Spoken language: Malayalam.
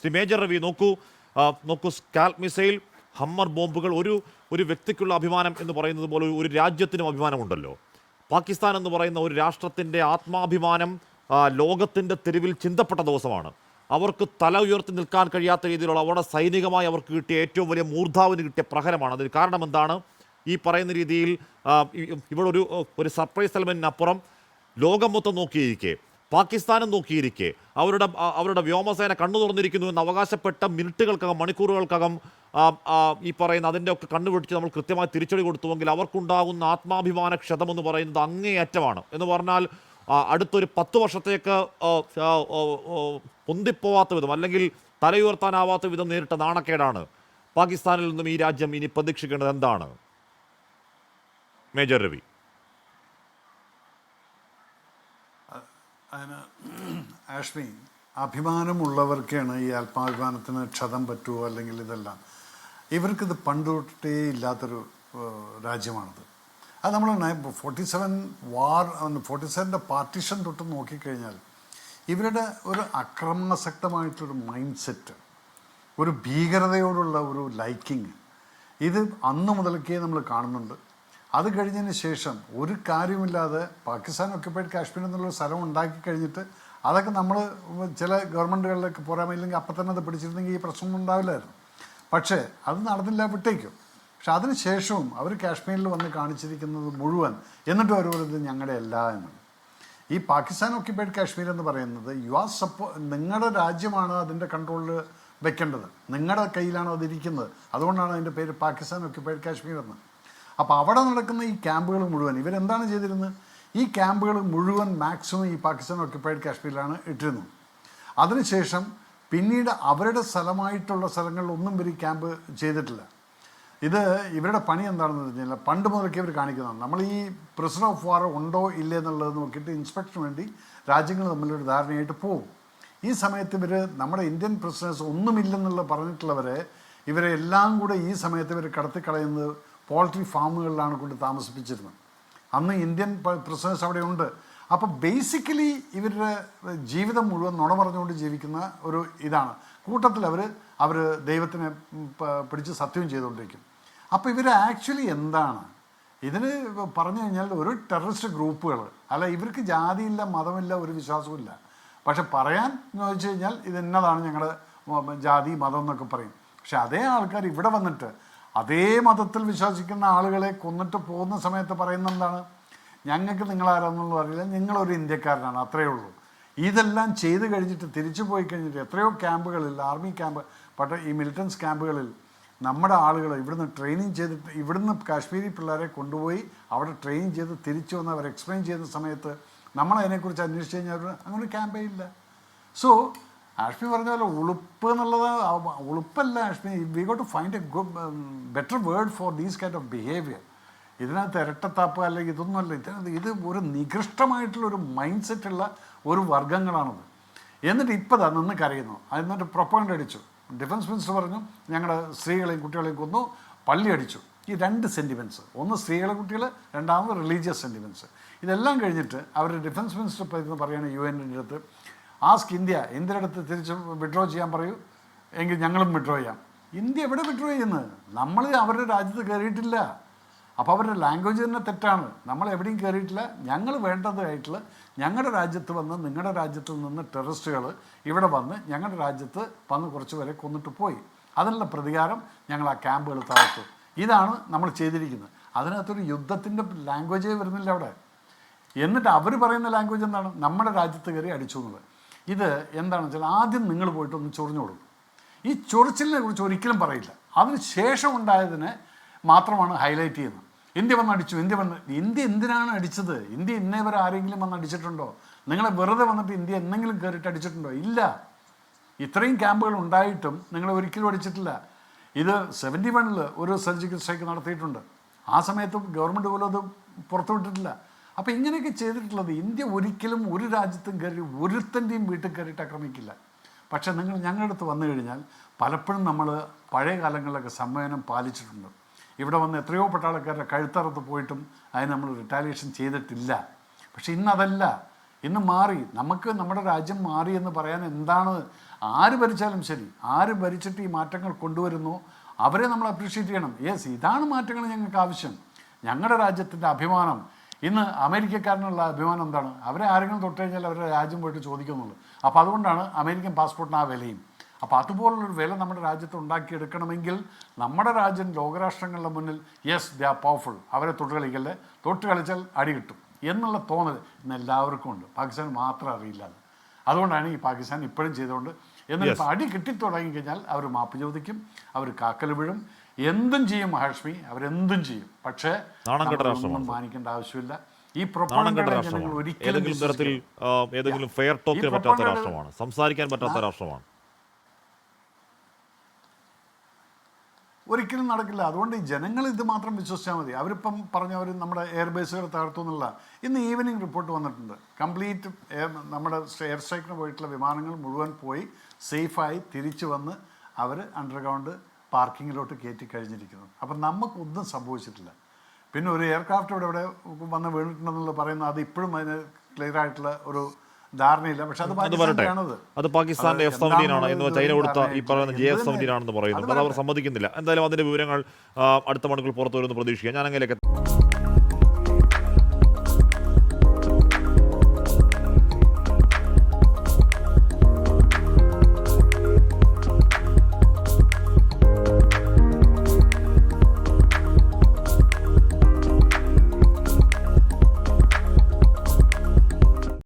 ശ്രീ മേജർ രവി നോക്കൂ നോക്കൂ സ്കാൽ മിസൈൽ ഹമ്മർ ബോംബുകൾ ഒരു ഒരു വ്യക്തിക്കുള്ള അഭിമാനം എന്ന് പറയുന്നത് പോലെ ഒരു രാജ്യത്തിനും അഭിമാനമുണ്ടല്ലോ. പാകിസ്ഥാൻ എന്ന് പറയുന്ന ഒരു രാഷ്ട്രത്തിന്റെ ആത്മാഭിമാനം ലോകത്തിന്റെ തെരുവിൽ ചിന്തപ്പെട്ട ദിവസമാണ്. അവർക്ക് തല ഉയർത്തി നിൽക്കാൻ കഴിയാത്ത രീതിയിലുള്ള അവിടെ സൈനികമായി അവർക്ക് കിട്ടിയ ഏറ്റവും വലിയ മൂർധാവിന് കിട്ടിയ പ്രഹരമാണ്. അതിന് കാരണം എന്താണ്? ഈ പറയുന്ന രീതിയിൽ ഇവിടെ ഒരു ഒരു സർപ്രൈസ് എലമെന്റിനപ്പുറം ലോകം മൊത്തം നോക്കിയിരിക്കെ പാകിസ്ഥാനും നോക്കിയിരിക്കെ അവരുടെ അവരുടെ വ്യോമസേന കണ്ണു തുറന്നിരിക്കുന്നു എന്ന് അവകാശപ്പെട്ട മിനിറ്റുകൾക്കകം മണിക്കൂറുകൾക്കകം ഈ പറയുന്ന അതിന്റെ ഒക്കെ കണ്ണുപിടിച്ച് നമ്മൾ കൃത്യമായി തിരിച്ചടി കൊടുത്തുവെങ്കിൽ അവർക്കുണ്ടാകുന്ന ആത്മാഭിമാന ക്ഷതം എന്ന് പറയുന്നത് അങ്ങേയറ്റമാണ്. എന്ന് പറഞ്ഞാൽ അടുത്തൊരു പത്ത് വർഷത്തേക്ക് പൊന്തിപ്പോവാത്ത വിധം അല്ലെങ്കിൽ തലയുയർത്താനാവാത്ത വിധം നേരിട്ട നാണക്കേടാണ് പാകിസ്ഥാനിൽ നിന്നും ഈ രാജ്യം ഇനി പ്രതീക്ഷിക്കേണ്ടത് എന്താണ്? മേജർ രവി. ആഷ്മി അഭിമാനമുള്ളവർക്കാണ് ഈ ആത്മാഭിമാനത്തിന് ക്ഷതം പറ്റുമോ അല്ലെങ്കിൽ ഇതെല്ലാം. ഇവർക്കിത് പണ്ട് ഇല്ലാത്തൊരു രാജ്യമാണത്. അത് നമ്മൾ ഫോർട്ടി സെവൻ വാർ ഫോർട്ടി സെവന്റെ പാർട്ടിഷൻ തൊട്ട് നോക്കിക്കഴിഞ്ഞാൽ ഇവരുടെ ഒരു അക്രമാസക്തമായിട്ടൊരു മൈൻഡ് സെറ്റ് ഒരു ഭീകരതയോടുള്ള ഒരു ലൈക്കിങ് ഇത് അന്ന് മുതൽക്കേ നമ്മൾ കാണുന്നുണ്ട്. അത് കഴിഞ്ഞതിന് ശേഷം ഒരു കാര്യമില്ലാതെ പാകിസ്ഥാൻ ഒക്യുപ്പൈഡ് കാശ്മീർ എന്നുള്ള സ്ഥലം ഉണ്ടാക്കി കഴിഞ്ഞിട്ട് അതൊക്കെ നമ്മൾ ചില ഗവൺമെന്റുകളിലൊക്കെ പോരാമില്ലെങ്കിൽ അപ്പം തന്നെ അത് പിടിച്ചിരുന്നെങ്കിൽ ഈ പ്രശ്നമൊന്നും ഉണ്ടാവില്ലായിരുന്നു. പക്ഷേ അത് നടന്നില്ല വിട്ടേക്കും. പക്ഷെ അതിന് ശേഷവും അവർ കാശ്മീരിൽ വന്ന് കാണിച്ചിരിക്കുന്നത് മുഴുവൻ എന്നിട്ടും അവർ പറയുന്നത് ഞങ്ങളുടെ അല്ല എന്നാണ് ഈ പാകിസ്ഥാൻ ഒക്യുപ്പൈഡ് കാശ്മീർ എന്ന് പറയുന്നത് യു ആർ സപ്പോ നിങ്ങളുടെ രാജ്യമാണ് അതിന്റെ കൺട്രോളിൽ വെക്കേണ്ടത്. നിങ്ങളുടെ കയ്യിലാണ് അതിരിക്കുന്നത് അതുകൊണ്ടാണ് അതിന്റെ പേര് പാകിസ്ഥാൻ ഒക്യുപ്പൈഡ് കാശ്മീർ എന്ന്. അപ്പോൾ അവിടെ നടക്കുന്ന ഈ ക്യാമ്പുകൾ മുഴുവൻ ഇവരെന്താണ് ചെയ്തിരുന്നത്? ഈ ക്യാമ്പുകൾ മുഴുവൻ മാക്സിമം ഈ പാകിസ്ഥാൻ ഓക്യുപ്പൈഡ് കാശ്മീരിലാണ് ഇട്ടിരുന്നത്. അതിനുശേഷം പിന്നീട് അവരുടെ സ്ഥലമായിട്ടുള്ള സ്ഥലങ്ങളിലൊന്നും ഇവർ ക്യാമ്പ് ചെയ്തിട്ടില്ല. ഇത് ഇവരുടെ പണി എന്താണെന്ന് വെച്ച് കഴിഞ്ഞാൽ പണ്ട് മുതൽക്കേ ഇവർ കാണിക്കുന്നതാണ്. നമ്മൾ ഈ പ്രിസൺ ഓഫ് വാർ ഉണ്ടോ ഇല്ലേ എന്നുള്ളത് നോക്കിയിട്ട് ഇൻസ്പെക്ഷന് വേണ്ടി രാജ്യങ്ങൾ തമ്മിലൊരു ധാരണയായിട്ട് പോകും. ഈ സമയത്ത് ഇവർ നമ്മുടെ ഇന്ത്യൻ പ്രിസണേഴ്സ് ഒന്നുമില്ലെന്നുള്ള പറഞ്ഞിട്ടുള്ളവരെ ഇവരെ എല്ലാം കൂടെ ഈ സമയത്ത് ഇവർ കടത്തിക്കളയുന്നത് പോൾട്രി ഫാമുകളിലാണ് കൊണ്ട് താമസിപ്പിച്ചിരുന്നത്. അന്ന് ഇന്ത്യൻ പ്രസിഡൻസ് അവിടെ ഉണ്ട് അപ്പോൾ ബേസിക്കലി ഇവരുടെ ജീവിതം മുഴുവൻ നുണ പറഞ്ഞുകൊണ്ട് ജീവിക്കുന്ന ഒരു ഇതാണ്. കൂട്ടത്തിൽ അവർ അവർ ദൈവത്തിനെ പിടിച്ച് സത്യം ചെയ്തുകൊണ്ടിരിക്കും. അപ്പോൾ ഇവർ ആക്ച്വലി എന്താണ്? ഇതിന് പറഞ്ഞു കഴിഞ്ഞാൽ ഒരു ടെററിസ്റ്റ് ഗ്രൂപ്പുകൾ അല്ല ഇവർക്ക് ജാതിയില്ല മതമില്ല ഒരു വിശ്വാസവുമില്ല. പക്ഷെ പറയാൻ എന്ന് വെച്ച് കഴിഞ്ഞാൽ ഇത് ഇന്നതാണ് ഞങ്ങളുടെ ജാതി മതം എന്നൊക്കെ പറയും. പക്ഷെ അതേ ആൾക്കാർ ഇവിടെ വന്നിട്ട് അതേ മതത്തിൽ വിശ്വസിക്കുന്ന ആളുകളെ കൊന്നിട്ട് പോകുന്ന സമയത്ത് പറയുന്ന എന്താണ്? ഞങ്ങൾക്ക് നിങ്ങളാരാന്നുള്ളത് അറിയില്ല. നിങ്ങളൊരു ഇന്ത്യക്കാരനാണ്. അത്രയേ ഉള്ളൂ. ഇതെല്ലാം ചെയ്ത് കഴിഞ്ഞിട്ട് തിരിച്ചു പോയി കഴിഞ്ഞിട്ട് എത്രയോ ക്യാമ്പുകളിൽ ആർമി ക്യാമ്പ് പക്ഷേ ഈ മിലിറ്റൻസ് ക്യാമ്പുകളിൽ നമ്മുടെ ആളുകൾ ഇവിടുന്ന് ട്രെയിനിങ് ചെയ്തിട്ട് ഇവിടുന്ന് കാശ്മീരി പിള്ളേരെ കൊണ്ടുപോയി അവിടെ ട്രെയിൻ ചെയ്ത് തിരിച്ചു വന്ന് അവർ എക്സ്പ്ലെയിൻ ചെയ്യുന്ന സമയത്ത് നമ്മൾ അതിനെക്കുറിച്ച് അന്വേഷിച്ച് കഴിഞ്ഞാൽ അങ്ങനെ ഒരു ക്യാമ്പേ ഇല്ല. സോ ആഷ്മി പറഞ്ഞ പോലെ ഉളുപ്പ് എന്നുള്ളത് ഉളുപ്പല്ല Ashmi. We got to find a good better word for these kind of behaviour ഇതിനകത്ത് ഇരട്ടത്താപ്പ് അല്ലെങ്കിൽ ഇതൊന്നുമല്ല. ഇതിനകത്ത് ഇത് ഒരു നികൃഷ്ടമായിട്ടുള്ള ഒരു മൈൻഡ് സെറ്റുള്ള ഒരു വർഗങ്ങളാണത്. എന്നിട്ട് ഇപ്പോൾ തന്നെ നിന്ന് കരയുന്നു. എന്നിട്ട് പ്രൊപ്പണ്ട് അടിച്ചു. ഡിഫൻസ് മിനിസ്റ്റർ പറഞ്ഞു ഞങ്ങളുടെ സ്ത്രീകളെയും കുട്ടികളെയും കൊന്നു പള്ളി അടിച്ചു. ഈ രണ്ട് സെന്റിമെന്റ്സ് ഒന്ന് സ്ത്രീകളെ കുട്ടികൾ രണ്ടാമത് റിലീജിയസ് സെന്റിമെന്റ്സ് ഇതെല്ലാം കഴിഞ്ഞിട്ട് അവർ ഡിഫൻസ് മിനിസ്റ്റർ പറയുകയാണ് യു എന്റെ അടുത്ത് ആസ്ക് ഇന്ത്യ. ഇന്ത്യയുടെ അടുത്ത് തിരിച്ച് വിഡ്രോ ചെയ്യാൻ പറയൂ. എങ്കിൽ ഞങ്ങളും വിഡ്രോ ചെയ്യാം. ഇന്ത്യ എവിടെ വിഡ്രോ ചെയ്യുന്നത് നമ്മൾ അവരുടെ രാജ്യത്ത് കയറിയിട്ടില്ല. അപ്പോൾ അവരുടെ ലാംഗ്വേജ് തന്നെ തെറ്റാണ്. നമ്മൾ എവിടെയും കയറിയിട്ടില്ല. ഞങ്ങൾ വേണ്ടതായിട്ടുള്ള ഞങ്ങളുടെ രാജ്യത്ത് വന്ന് നിങ്ങളുടെ രാജ്യത്ത് നിന്ന് ടെററിസ്റ്റുകൾ ഇവിടെ വന്ന് ഞങ്ങളുടെ രാജ്യത്ത് വന്ന് കുറച്ച് പേരെ കൊന്നിട്ട് പോയി. അതിനുള്ള പ്രതികാരം ഞങ്ങൾ ആ ക്യാമ്പുകൾ തകർത്തു. ഇതാണ് നമ്മൾ ചെയ്തിരിക്കുന്നത്. അതിനകത്തൊരു യുദ്ധത്തിന്റെ ലാംഗ്വേജേ വരുന്നില്ല അവിടെ. എന്നിട്ട് അവർ പറയുന്ന ലാംഗ്വേജ് എന്താണ്? നമ്മുടെ രാജ്യത്ത് കയറി അടിച്ചു എന്നുള്ളത്. ഇത് എന്താണെന്ന് വെച്ചാൽ ആദ്യം നിങ്ങൾ പോയിട്ട് ഒന്ന് ചൊറിഞ്ഞു കൊടുക്കും. ഈ ചൊറിച്ചിലിനെ കുറിച്ച് ഒരിക്കലും പറയില്ല. അതിന് ശേഷം ഉണ്ടായതിനെ മാത്രമാണ് ഹൈലൈറ്റ് ചെയ്യുന്നത്. ഇന്ത്യ വന്ന് അടിച്ചു ഇന്ത്യ വന്ന് ഇന്ത്യ എന്തിനാണ് അടിച്ചത്? ഇന്ത്യ ഇന്നേ വരെ ആരെങ്കിലും വന്ന് അടിച്ചിട്ടുണ്ടോ? നിങ്ങളെ വെറുതെ വന്നിട്ട് ഇന്ത്യ എന്തെങ്കിലും കയറിയിട്ട് അടിച്ചിട്ടുണ്ടോ? ഇല്ല. ഇത്രയും ക്യാമ്പുകൾ ഉണ്ടായിട്ടും നിങ്ങൾ ഒരിക്കലും അടിച്ചിട്ടില്ല. ഇത് സെവന്റി വണ്ണിൽ ഒരു സർജിക്കൽ സ്ട്രൈക്ക് നടത്തിയിട്ടുണ്ട്. ആ സമയത്തും ഗവൺമെന്റ് പോലും അത് പുറത്തുവിട്ടിട്ടില്ല. അപ്പോൾ ഇങ്ങനെയൊക്കെ ചെയ്തിട്ടുള്ളത് ഇന്ത്യ ഒരിക്കലും ഒരു രാജ്യത്തും കയറി ഒരുത്തന്റെയും വീട്ടിൽ കയറിയിട്ട് ആക്രമിക്കില്ല. പക്ഷേ നിങ്ങൾ ഞങ്ങളുടെ അടുത്ത് വന്നു കഴിഞ്ഞാൽ പലപ്പോഴും നമ്മൾ പഴയ കാലങ്ങളിലൊക്കെ സമ്മേളനം പാലിച്ചിട്ടുണ്ട്. ഇവിടെ വന്ന് എത്രയോ പട്ടാളക്കാരുടെ കഴുത്തറത്ത് പോയിട്ടും അതിന് നമ്മൾ റിട്ടാലിയേഷൻ ചെയ്തിട്ടില്ല. പക്ഷെ ഇന്നതല്ല ഇന്ന് മാറി. നമുക്ക് നമ്മുടെ രാജ്യം മാറി എന്ന് പറയാൻ എന്താണ്? ആര് ഭരിച്ചാലും ശരി. ആര് ഭരിച്ചിട്ട് ഈ മാറ്റങ്ങൾ കൊണ്ടുവരുന്നു? അവരെ നമ്മൾ അപ്രീഷിയേറ്റ് ചെയ്യണം. യെസ് ഇതാണ് മാറ്റങ്ങൾ ഞങ്ങൾക്ക് ആവശ്യം. ഞങ്ങളുടെ രാജ്യത്തിന്റെ അഭിമാനം ഇന്ന് അമേരിക്കക്കാരനുള്ള അഭിമാനം എന്താണ്? അവരെ ആരെങ്കിലും തൊട്ട് കഴിഞ്ഞാൽ അവരുടെ രാജ്യം പോയിട്ട് ചോദിക്കുന്നുള്ളൂ. അപ്പോൾ അതുകൊണ്ടാണ് അമേരിക്കൻ പാസ്പോർട്ടിന് ആ വിലയും. അപ്പോൾ അതുപോലുള്ളൊരു വില നമ്മുടെ രാജ്യത്ത് ഉണ്ടാക്കിയെടുക്കണമെങ്കിൽ നമ്മുടെ രാജ്യം ലോകരാഷ്ട്രങ്ങളുടെ മുന്നിൽ യെസ് ദ ആർ പവർഫുൾ അവരെ തൊട്ട് കളിക്കല്ലേ? തൊട്ട് കളിച്ചാൽ അടി കിട്ടും എന്നുള്ള തോന്നൽ ഇന്ന് എല്ലാവർക്കും ഉണ്ട്. പാകിസ്ഥാൻ മാത്രം അറിയില്ല അത്. അതുകൊണ്ടാണ് ഈ പാകിസ്ഥാൻ ഇപ്പോഴും ചെയ്തുകൊണ്ട് എന്നാൽ ഇപ്പോൾ അടി കിട്ടിത്തുടങ്ങി കഴിഞ്ഞാൽ അവർ മാപ്പ് ചോദിക്കും അവർ കാക്കൽ വീഴും. എന്തും ചെയ്യും മഹാലക്ഷ്മി. അവരെന്തും ചെയ്യും. പക്ഷേ ഒന്നും. മാനിക്കേണ്ട ആവശ്യമില്ല. ഈ ഏതെങ്കിലും തരത്തിൽ ഏതെങ്കിലും ഫെയർ ടോക്കിന് പറ്റാത്ത രാഷ്ട്രമാണ്. സംസാരിക്കാൻ പറ്റാത്ത രാഷ്ട്രമാണ്. ഒരിക്കലും നടക്കില്ല. അതുകൊണ്ട് ഈ ജനങ്ങൾ ഇത് മാത്രം വിശ്വസിച്ചാൽ മതി. അവരിപ്പം പറഞ്ഞവർ നമ്മുടെ എയർബേസുകൾ തകർത്തു എന്നുള്ള ഇന്ന് ഈവനിങ് റിപ്പോർട്ട് വന്നിട്ടുണ്ട്. കംപ്ലീറ്റ് നമ്മുടെ എയർ സ്ട്രൈക്കിന് പോയിട്ടുള്ള വിമാനങ്ങൾ മുഴുവൻ പോയി സേഫായി തിരിച്ചു വന്ന് അവർ അണ്ടർഗ്രൗണ്ട് പാർക്കിങ്ങിലോട്ട് കയറ്റി കഴിഞ്ഞിരിക്കുന്നു. അപ്പം നമുക്കൊന്നും സംഭവിച്ചിട്ടില്ല. പിന്നെ ഒരു എയർക്രാഫ്റ്റ് ഇവിടെ ഇവിടെ വന്ന് വീണിട്ടുണ്ടെന്നുള്ള പറയുന്നത് അത് ഇപ്പോഴും അതിന് ക്ലിയർ ആയിട്ടുള്ള ഒരു ധാരണയില്ല. പക്ഷെ അത് വരട്ടെ അത് പാകിസ്ഥാന്റെ എഫ് സെവന്റീൻ ആണ്. എന്ന് ചൈന കൊടുത്ത ഈ പറയുന്ന ജെ എഫ് സെവന്റീൻ ആണെന്ന് പറയുന്നു അത് അത് അവർ സമ്മതിക്കുന്നില്ല. എന്തായാലും അതിന്റെ വിവരങ്ങൾ അടുത്ത മണിക്കൂർ പുറത്തു വരുമെന്ന് പ്രതീക്ഷിക്കാം. ഞാൻ അങ്ങനെയൊക്കെ